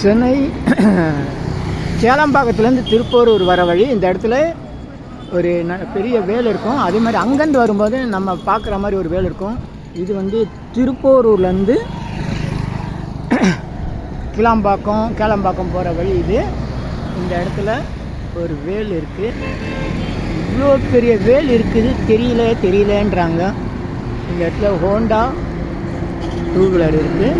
சென்னை சேலம்பாக்கத்துலேருந்து திருப்போரூர் வர வழி இந்த இடத்துல ஒரு ந பெரிய வேல் இருக்கும். அதே மாதிரி அங்கேருந்து வரும்போது நம்ம பார்க்குற மாதிரி ஒரு வேல் இருக்கும். இது வந்து திருப்போரூர்லேருந்து கிளாம்பாக்கம் கேளம்பாக்கம் போகிற வழி இது. இந்த இடத்துல ஒரு வேல் இருக்குது இவ்வளோ பெரிய வேல் இருக்குது. தெரியல தெரியலன்றாங்க. இந்த இடத்துல ஹோண்டா டூ வீலர் இருக்குது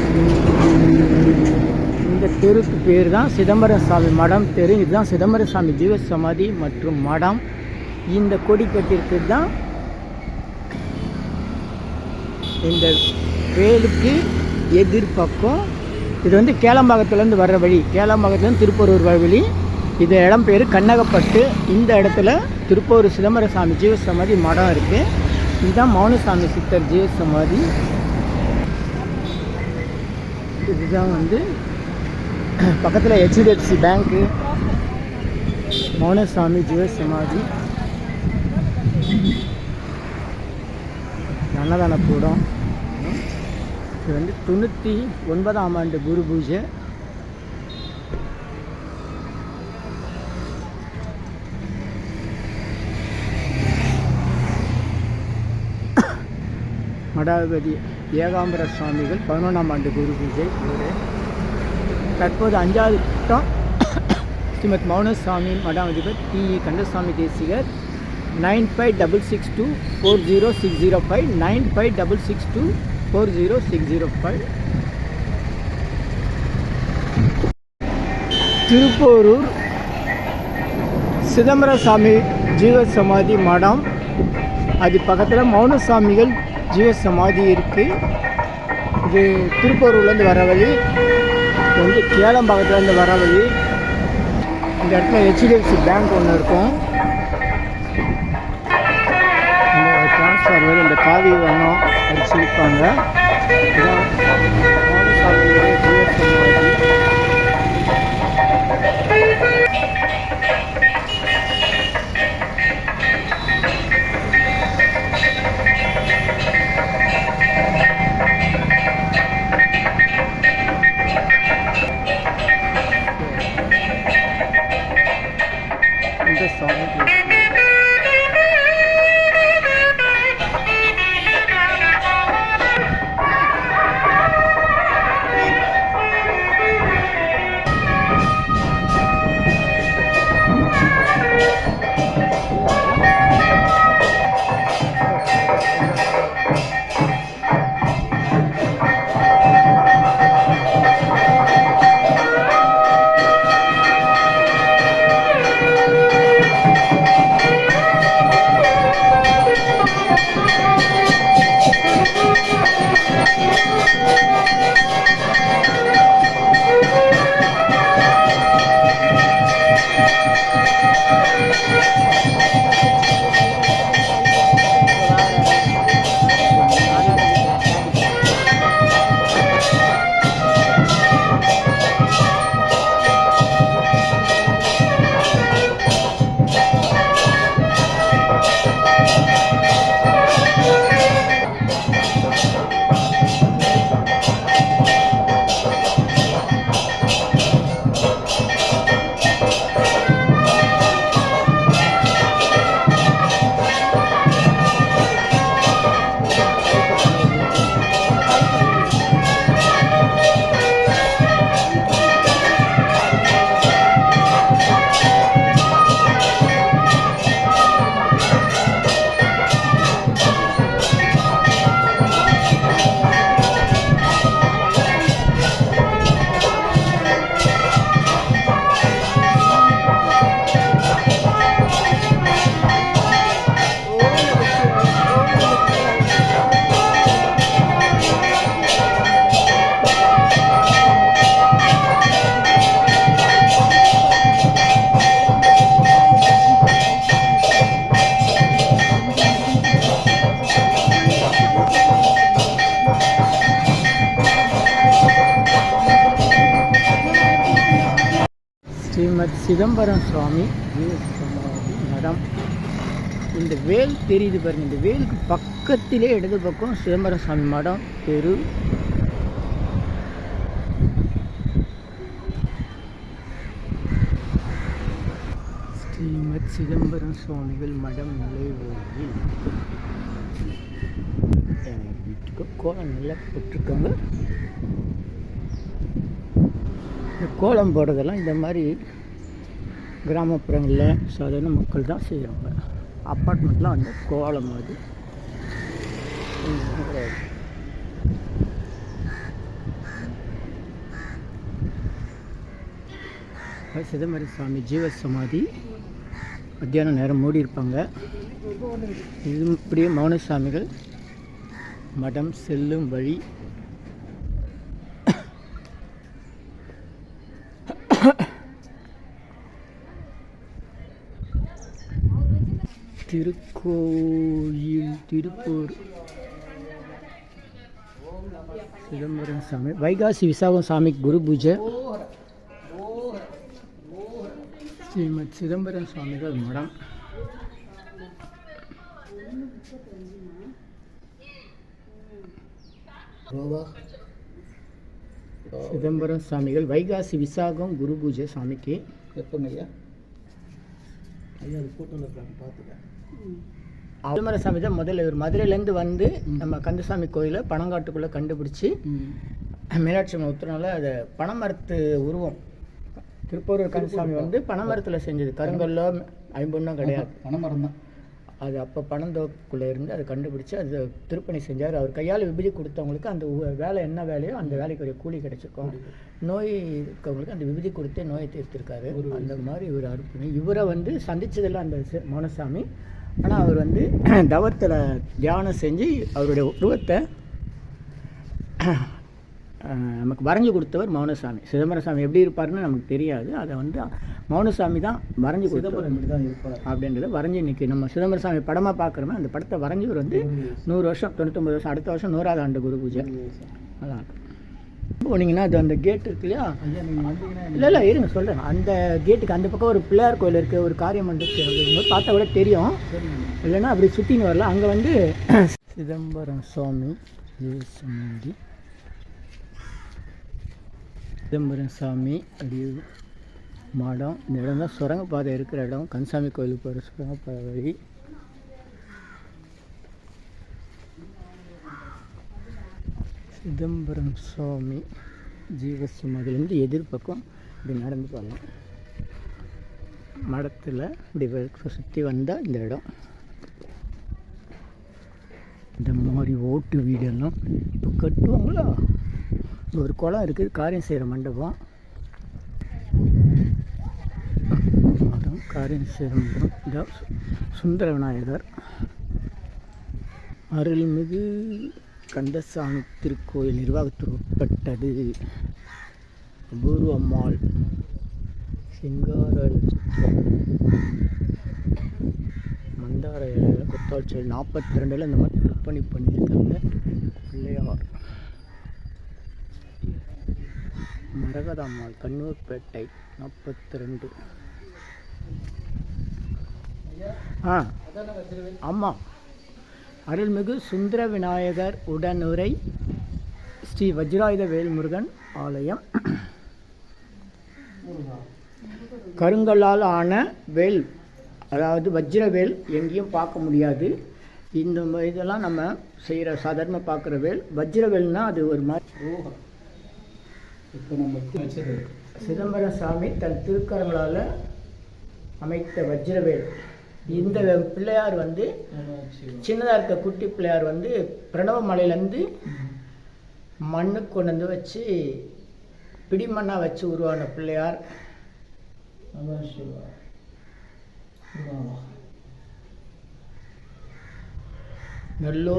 தெருக்கு பேர் தான் சிதம்பரம் சாமி மடம். தெரு இதுதான் சிதம்பரம் சாமி ஜீவ சமாதி மற்றும் மடம். இந்த கொடி தான் இந்த வேலுக்கு எதிர்பக்கம் இது வந்து கேளம்பாக்கத்துலேருந்து வர்ற வழி. கேளம்பாக்கத்துலேருந்து திருப்பரூர் வர வழி. இந்த இடம் பேர் கண்ணகப்பட்டு. இந்த இடத்துல திருப்பூர் சிதம்பர சாமி ஜீவசமாதி மடம் இருக்குது இதுதான் மௌனசாமி சித்தர் ஜீவசமாதி. இதுதான் வந்து பக்கத்தில் ஹெச்டிஎஃப்சி பேங்க்கு மௌனசாமி ஜீவசமாதி அன்னதான கூடம். இது வந்து தொண்ணூற்றி ஒன்பதாம் ஆண்டு குரு பூஜை. மடாதிபதி ஏகாம்பர சுவாமிகள் பதினொன்றாம் ஆண்டு குரு பூஜை. இவரு தற்போது அஞ்சாவது கூட்டம் ஸ்ரீமத் மௌனசாமி மடாதிபதி T. E. Kandasamy Desikar. Nine five double six two four zero six zero five. Nine five double six two four zero six zero five. Thiruporur Chidambaraswamy ஜீவசமாதி மடம். அது பக்கத்தில் மௌனசாமிகள் ஜீவசமாதி இருக்குது இது திருப்பூரூர்லேருந்து வர வழி. இது வந்து கேளம்பாக்கத்துலேருந்து வர வழி இந்த இடத்துல ஹெச்டிஎஃப்சி பேங்க் ஒன்று இருக்கும். இந்த டிரான்ஸ்ஃபார்மர் இந்த காவி வண்ணம் அடிச்சிருப்பாங்க இதான் சிதம்பரம் சுவாமி மடம். இந்த வேல் தெரியுது பாருங்க இந்த வேலுக்கு பக்கத்திலே இடது பக்கம் சிதம்பரம் சுவாமி மடம் தெரு. ஸ்ரீமத் சிதம்பரம் சுவாமிகள் மடம் நுழைவோயில் வீட்டுக்கு கோலம் நல்லா போட்டிருக்காங்க. கோலம் போடுறதெல்லாம் இந்த மாதிரி கிராமப்புறங்களில் சாதாரண மக்கள் தான் செய்கிறாங்க அப்பார்ட்மெண்ட்லாம் வந்து கோலம் அது சிதம்பரம் சுவாமி ஜீவ சமாதி மத்தியானம் நேரம் மூடி இருப்பாங்க. இது இப்படியே மௌனசாமிகள் மடம் செல்லும் வழி. திருக்கோயில் திருப்பூர். சிதம்பரம் சாமி. வைகாசி விசாகம் சாமி குரு பூஜை. ஸ்ரீமத் சிதம்பரம் சுவாமிகள் மடம். கோவா சிதம்பரம் சுவாமிகள் வைகாசி விசாகம் குரு பூஜை சாமிக்கு. எப்போங்க ஐயா ஐயா அது கூட்டம் இருக்காங்க பார்த்துக்க. சிதம்பரம் சாமி தான் முதல்ல இவர். மதுரையிலேருந்து வந்து நம்ம கந்தசாமி கோயிலை பனங்காட்டுக்குள்ளே கண்டுபிடிச்சி மீனாட்சி அம்மன் உத்தரனால அதை பனைமரத்து உருவம். திருப்பூர் கந்தசாமி வந்து பனைமரத்தில் செஞ்சது. கருங்கல்லோ ஐம்பொன்னும் கிடையாது. பனைமரம் தான் அது அப்போ பனந்தோப்புக்குள்ளே இருந்து அதை கண்டுபிடிச்சு அது திருப்பணி செஞ்சார். அவர் கையால் விபதி கொடுத்தவங்களுக்கு அந்த வேலை என்ன வேலையோ அந்த வேலைக்கு ஒரு கூலி கிடைச்சிருக்கும். நோய் இருக்கவங்களுக்கு அந்த விபதி கொடுத்தே நோயை தீர்த்திருக்காரு. அந்த மாதிரி இவர் அர்ப்பணி இவரை வந்து சந்திச்சதெல்லாம் அந்த மௌனசாமி. ஆனால் அவர் வந்து தவத்தில் தியானம் செஞ்சு அவருடைய உருவத்தை நமக்கு வரைஞ்சி கொடுத்தவர் மௌனசாமி. சிதம்பரம் சாமி எப்படி இருப்பாருன்னு நமக்கு தெரியாது. அதை வந்து மௌனசாமி தான் வரைஞ்சி கொடுத்தவர் தான் இருப்பார். அப்படின்றத வரைஞ்சி இன்னைக்கு நம்ம சிதம்பரம் சாமி படமாக பார்க்குறோமே அந்த படத்தை வரைஞ்சவர் வந்து நூறு வருஷம். தொண்ணூத்தொம்பது வருஷம் அடுத்த வருஷம் நூறாவது ஆண்டு குரு பூஜை. இருக்கும் போனீங்கன்னா அது அந்த கேட் இருக்கு இல்லையா? இல்லை இல்லை இருங்க சொல்கிறேன் அந்த கேட்டுக்கு அந்த பக்கம் ஒரு பிள்ளையார் கோயில் இருக்குது ஒரு காரியம் இருக்குது பார்த்தா கூட தெரியும். இல்லைன்னா அப்படி சுற்றின்னு வரல. அங்கே வந்து சிதம்பரம் சுவாமி சமாதி சிதம்பரம் சாமி அப்படி மாடம் இந்த இடம் தான் சுரங்கப்பாதை இருக்கிற இடம். கன்சாமி கோயிலுக்கு போகிற சுரங்கப்பாதை வழி. சிதம்பரம் சுவாமி ஜீவசுமதிலேருந்து எதிர்பக்கம் இப்படி நடந்து போகலாம் மடத்தில் இப்படி சுற்றி வந்தால் இந்த இடம். இந்த மாதிரி ஓட்டு வீடெல்லாம் இப்போ கட்டுவாங்களா? ஒரு குளம் இருக்குது காரியம் செய்கிற மண்டபம். அதுவும் காரியம் செய்கிற மண்டபம். இதான் சு- சுந்தர விநாயகர் அருள்மிகு கந்தசாமி திருக்கோயில் நிர்வாகத்திற்கு உட்பட்டது அபூர்வ அம்மாள் சிங்கார மந்தார இலையில நாற்பத்தி ரெண்டில் இந்த மாதிரி விற்பனை பண்ணியிருக்காங்க. பிள்ளையார். மரகதம்மாள் கண்ணூர்பேட்டை நாற்பத்தி ரெண்டு ஆ ஆமாம். அருள்மிகு சுந்தர விநாயகர் உடனுரை ஸ்ரீ வஜ்ராயுத வேல்முருகன் ஆலயம். கருங்கல்லால் ஆன வேல் அதாவது வஜ்ரவேல் எங்கேயும் பார்க்க முடியாது. இந்த இதெல்லாம் நம்ம செய்கிற சாதாரண பார்க்குற வேல் வஜ்ரவேல்னா அது ஒரு மாதிரி இப்போ நம்ம சிதம்பரம் சாமி தன் திருக்கரங்களால் அமைத்த வஜ்ரவேல். இந்த பிள்ளையார் வந்து சின்னதாக இருக்க குட்டி பிள்ளையார் வந்து பிரணவ மலையிலேருந்து மண்ணுக்கு கொண்டு வந்து வச்சு பிடிமண்ணாக வச்சு உருவான பிள்ளையார். அதான் சிவா நல்லோ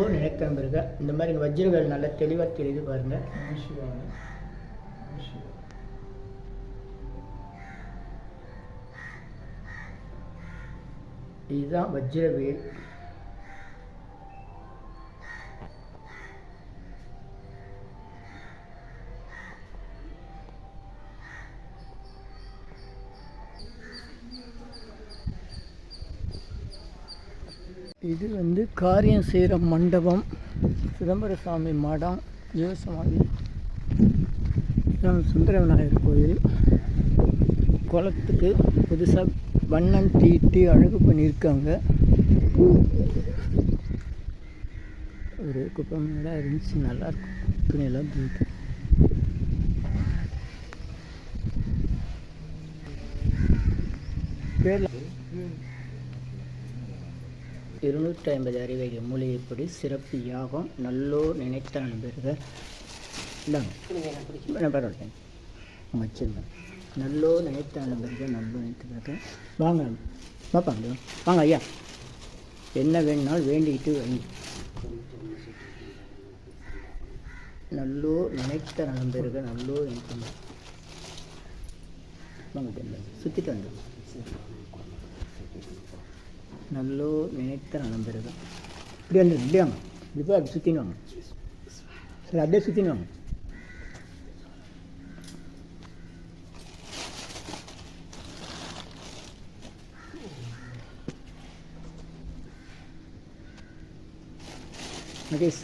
இந்த மாதிரி இங்க வஜ்ரவேல் நல்லா தெளிவாக தெரியுது பாருங்க. இதுதான் வஜ்ரவேல். இது வந்து காரியம் செய்கிற மண்டபம் சிதம்பர சாமி மடம் ஜீவசமாதி சுந்தர விநாயகர் கோயில். குளத்துக்கு புதுசாக வண்ணம் தீட்டி அழகு பண்ணியிருக்காங்க. ஒரு குப்பை மேடாக இருந்துச்சு நல்லாயிருக்கும் துணியெல்லாம் பேரில் இருநூற்றி ஐம்பது அறிவைக மூலிகைப்படி சிறப்பு யாகம் நல்லோர் நினைத்த நண்பர்கள் இந்தாங்க. பரவாயில்ல. வச்சுருந்தேன் நல்லோ நினைத்த நண்பர்கள் நல்லோ நினைத்து வாங்க பார்ப்பாங்க வாங்க ஐயா. என்ன வேணுனாலும் வேண்டிக்கிட்டு வைங்க. நல்லோ நினைத்த நண்பர்கள் நல்லோ நினைத்த வாங்க சுற்றிட்டு வந்து நல்லோ நினைத்த நண்பர்கள். இப்படி வந்து இப்படி வாங்க. இப்படி போய் அப்படி சுற்றின்னு வாங்க. சரி அப்படியே சுற்றின்னு வாங்க. மகேஷ்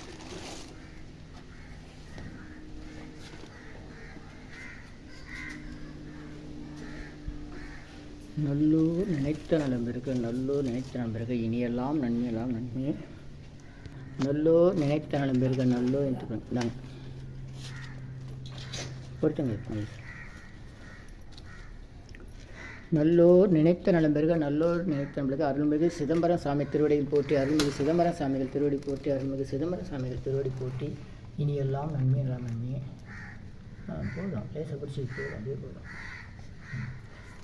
நல்லூர் நினைத்த நலம் இருக்க நல்லூர் நினைத்த நலம் இருக்க இனியெல்லாம் நன்மையெல்லாம் நன்மை. நல்லூர் நினைத்த நலம் நல்லூர் என்று பொறுத்துங்க நல்லோர் நினைத்த நலம் நல்லோர் நினைத்த நம்பளுக்கு அருள்மிகு சிதம்பரம் சாமி திருவடியில் போற்றி அருள்மிகு சிதம்பரம் சாமிகள் திருவடி போற்றி அருள்மிகு சிதம்பரம் சாமிகள் திருவடி போற்றி. இனி எல்லாம் நன்மை எல்லாம் நன்மையே. போதும். லேசை பிடிச்சி போதும் அதே போதும்.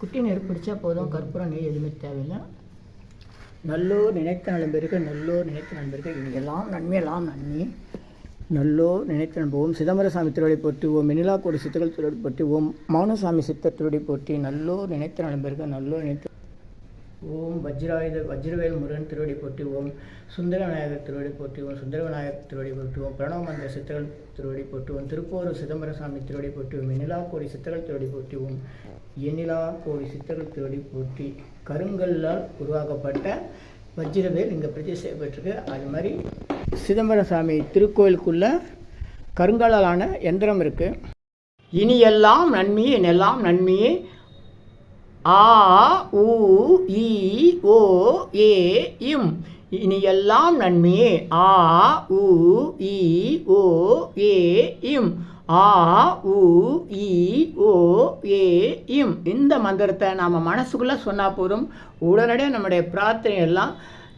குட்டி நெருப்பு பிடிச்சா போதும் கற்பூரம் நெய் எதுவுமே தேவையில்லை. நல்லோர் நினைத்த நலம் நல்லோர் நினைத்த நண்பர்கள் இனி எல்லாம் நன்மை எல்லாம் நன்மையே. நல்லோர் நினைத்த நம்புவோம். சிதம்பரசாமி திருவடி போற்றி ஓம் மினிலா கோடி சித்தர்கள் திருவடி போற்றி ஓம் மானசாமி சித்தர் திருவடி போற்றி நல்லோர் நினைத்து நண்பர்கள் நல்லோர் நினைத்து ஓம் வஜ்ராயுத வஜ்ரவேல் முருகன் திருவடி போற்றி ஓம் சுந்தர விநாயகர் திருவடி போற்றி ஓம் சுந்தர விநாயகர் திருவடி போற்றி ஓம் பிரணவ மந்திர சித்தர்கள் திருவடி போற்றி ஓம் திருப்போரூர் சிதம்பரசாமி திருவடி போற்றி ஓம் கோடி சித்தர்கள் திருவடி போற்றி ஓம் எண்ணிலா கோடி சித்தர்கள் திருவடி போற்றி கருங்கல்லால் உருவாக்கப்பட்ட வஜ்ரவேல் இங்கே பிரதிஷ்டை செய்யப்பட்டிருக்கு அது மாதிரி சிதம்பரம் சாமி திருக்கோயிலுக்குள்ள கருங்கலான எந்திரம் இருக்குது இனி எல்லாம் நன்மையே எல்லாம் நன்மையே. ஆ உ இ ஓ ஏ இம். இனி எல்லாம் நன்மையே. ஆ உ இ ஓ ஏ இம். ஆ உ இ ஓ ஏ இம். இந்த மந்திரத்தை நாம் மனசுக்குள்ளே சொன்னால் போதும். உடனடியாக நம்முடைய பிரார்த்தனை எல்லாம்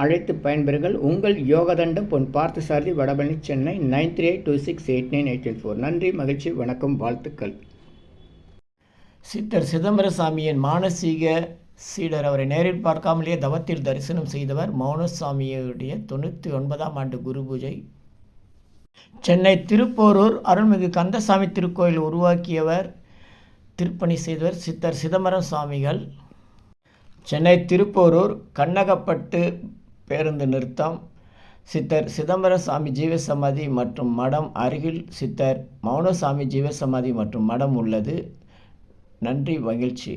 அழைத்து பயன்பெறுங்கள். உங்கள் Yogathandam Pon Parthasarathy Vadapalani Chennai nine three eight two six eight nine eight four. நன்றி மகிழ்ச்சி வணக்கம் வாழ்த்துக்கள். சித்தர் சிதம்பரசாமியின் மானசீக சீடர் அவரை நேரில் பார்க்காமலேயே தவத்தில் தரிசனம் செய்தவர் மௌனசாமியுடைய தொண்ணூற்றி ஒன்பதாம் ஆண்டு குரு பூஜை. சென்னை திருப்போரூர் அருள்மிகு கந்தசாமி திருக்கோயில் உருவாக்கியவர் திருப்பணி செய்தவர் சித்தர் சிதம்பரம் சுவாமிகள் சென்னை திருப்போரூர் கண்ணகப்பட்டு பேருந்து நிறுத்தம் சித்தர் சிதம்பரசாமி ஜீவசமாதி மற்றும் மடம் அருகில் சித்தர் மௌனசாமி ஜீவசமாதி மற்றும் மடம் உள்ளது. நன்றி மகிழ்ச்சி.